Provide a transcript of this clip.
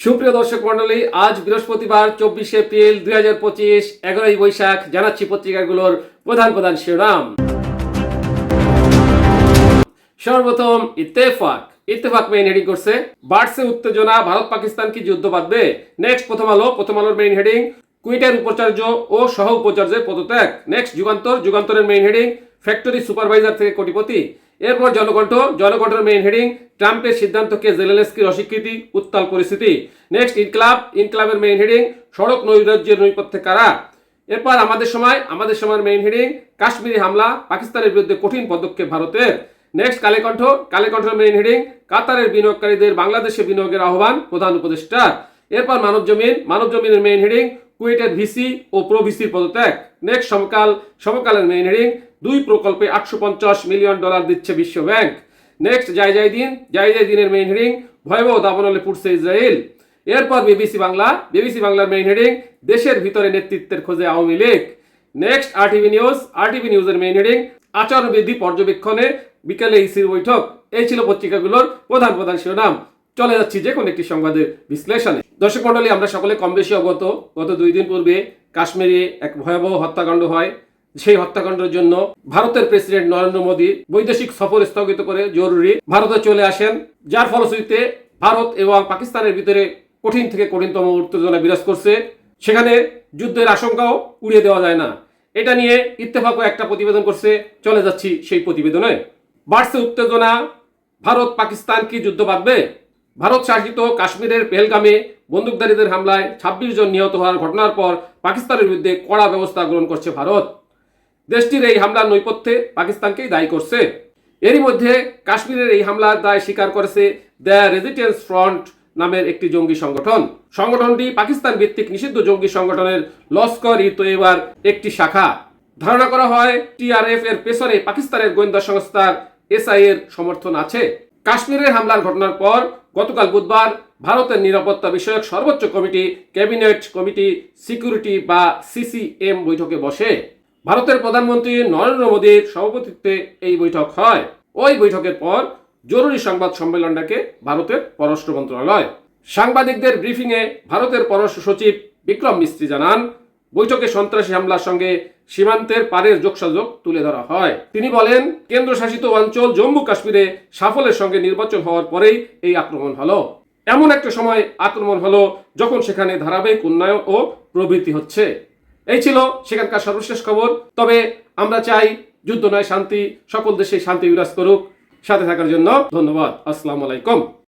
সুপ্রিয় দর্শক মন্ডলী আজ বৃহস্পতিবার, চব্বিশে এপ্রিল দুই হাজার পঁচিশ, এগারোই বৈশাখ, জানাচ্ছি পত্রিকাগুলোর প্রধান প্রধান শিরোনাম। সর্বপ্রথম, ইত্তেফাক। ইত্তেফাক মেইন হেডিং করছে, বাড়ছে উত্তেজনা, ভারত পাকিস্তান কি যুদ্ধ বাঁধবে? নেক্সট প্রথম আলো, প্রথম আলোর মেইন হেডিং কুইটের উপাচার্য ও সহ উপাচার্যের পদত্যাগ। নেক্সট যুগান্তর, যুগান্তরের মেইন হেডিং ফ্যাক্টরি সুপারভাইজার থেকে কোটিপতি। এরপর জনকণ্ঠ, জনকণ্ঠের মেইন হেডিং ট্রাম্পের সিদ্ধান্তকে জেলেলেস্কির অস্বীকৃতি, উত্তাল পরিস্থিতি। নেক্সট ইনকলাব, ইনকলাবের মেইন হেডিং সড়ক নৈরাজ্যের নৈপথ্যে কারা? এরপর আমাদের সময়, আমাদের সময়ের মেইন হেডিং কাশ্মীরি হামলা, পাকিস্তানের বিরুদ্ধে কঠিন পদক্ষেপ ভারতের। নেক্সট কালেকণ্ঠ, কালেকণ্ঠের মেইন হেডিং কাতারের বিনিয়োগকারীদের বাংলাদেশে বিনিয়োগের আহ্বান প্রধান উপদেষ্টা। এরপর মানব জমিন মানব জমিনের মেইন হেডিং কুয়েটের ভিসি ও প্রো ভিসির পদত্যাগ। নেক্সট সমকাল, সমকালের মেইন দুই প্রকল্পে আটশো পঞ্চাশ মিলিয়ন ডলার দিচ্ছে বিশ্ব ব্যাংক। নেক্সট যাই যাই দিন যাই যাই দিনের মেইন হেডিং ভয়াবহ দাবনলে পুড়ছে ইসরায়েল। এরপর বিবিসি বাংলা, বিবিসি বাংলার মেইন হেডিং দেশের ভিতরে নেতৃত্বের খোঁজে Awami League. Next, RTV news, RTV নিউজের মেইন হেডিং আচরণবিধি পর্যবেক্ষণে বিকেলে ইসির বৈঠক। এই ছিল পত্রিকাগুলোর প্রধান প্রধান শিরোনাম। চলে যাচ্ছি যে কোনো একটি সংবাদের বিশ্লেষণে। দর্শক মন্ডলী আমরা সকলে কম বেশি অবগত। গত দুই দিন পূর্বে কাশ্মীরে এক ভয়াবহ হত্যাকাণ্ড হয়। সেই হত্যাকাণ্ডের জন্য ভারতের প্রেসিডেন্ট নরেন্দ্র মোদী বৈদেশিক সফর স্থগিত করে জরুরি ভারতে চলে আসেন। যার ফলশ্রুতিতে ভারত এবং পাকিস্তানের ভিতরে কঠিন থেকে কঠিনতম উত্তেজনা বিরাজ করছে। সেখানে যুদ্ধের আশঙ্কাও উড়িয়ে দেওয়া যায় না। এটা নিয়ে ইত্তেফাকও একটা প্রতিবেদন করছে। চলে যাচ্ছি সেই প্রতিবেদনে। বাড়ছে উত্তেজনা। ভারত পাকিস্তান কি যুদ্ধ বাঁধবে? ভারত শাসিত কাশ্মীরের পেহেলগামে বন্দুকধারীদের হামলায় ছাব্বিশ জন নিহত হওয়ার ঘটনার পর পাকিস্তানের বিরুদ্ধে কড়া ব্যবস্থা গ্রহণ করছে ভারত। দেশটির এই হামলার নৈপথ্যে পাকিস্তানকেই দায়ী করছে। এরই মধ্যে কাশ্মীরের এই হামলার দায় স্বীকার করেছে দ্য রেজিস্ট্যান্স ফ্রন্ট নামের একটি জঙ্গি সংগঠন। সংগঠনটি পাকিস্তান ভিত্তিক নিষিদ্ধ জঙ্গি সংগঠনের লস্কর ই তৈবার একটি শাখা। ধারণা করা হয় টিআরএফ এর পেছনে পাকিস্তানের গোয়েন্দা সংস্থার এসআই এর সমর্থন আছে। কাশ্মীরের হামলার ঘটনার পর গতকাল বুধবার ভারতের নিরাপত্তা বিষয়ক সর্বোচ্চ কমিটি, ক্যাবিনেট কমিটি, সিকিউরিটি বা সিসিএম বৈঠকে বসে। ভারতের প্রধানমন্ত্রী নরেন্দ্র মোদীর সভাপতিত্বে এই বৈঠক হয়। ওই বৈঠকের পর জরুরি সংবাদ সম্মেলন ডাকে ভারতের পররাষ্ট্র মন্ত্রণালয়। সাংবাদিকদের ব্রিফিংয়ে ভারতের পররাষ্ট্র সচিব বিক্রম মিস্ত্রি জানান বৈঠকে সন্ত্রাসী হামলার সঙ্গে সীমান্তের পারের যোগসাযোগ তুলে ধরা হয়। তিনি বলেন, কেন্দ্রশাসিত অঞ্চল জম্মু কাশ্মীরে সাফল্যের সঙ্গে নির্বাচন হওয়ার পরেই এই আক্রমণ হলো। এমন একটা সময় আক্রমণ হলো যখন সেখানে ধারাবাহিক উন্নয়ন ও প্রবৃদ্ধি হচ্ছে। এই ছিল সেখানকার সর্বশেষ খবর। তবে আমরা চাই যুদ্ধ নয়, শান্তি, সকল দেশে শান্তি বিরাজ করুক। সাথে থাকার জন্য ধন্যবাদ। আসসালামু আলাইকুম।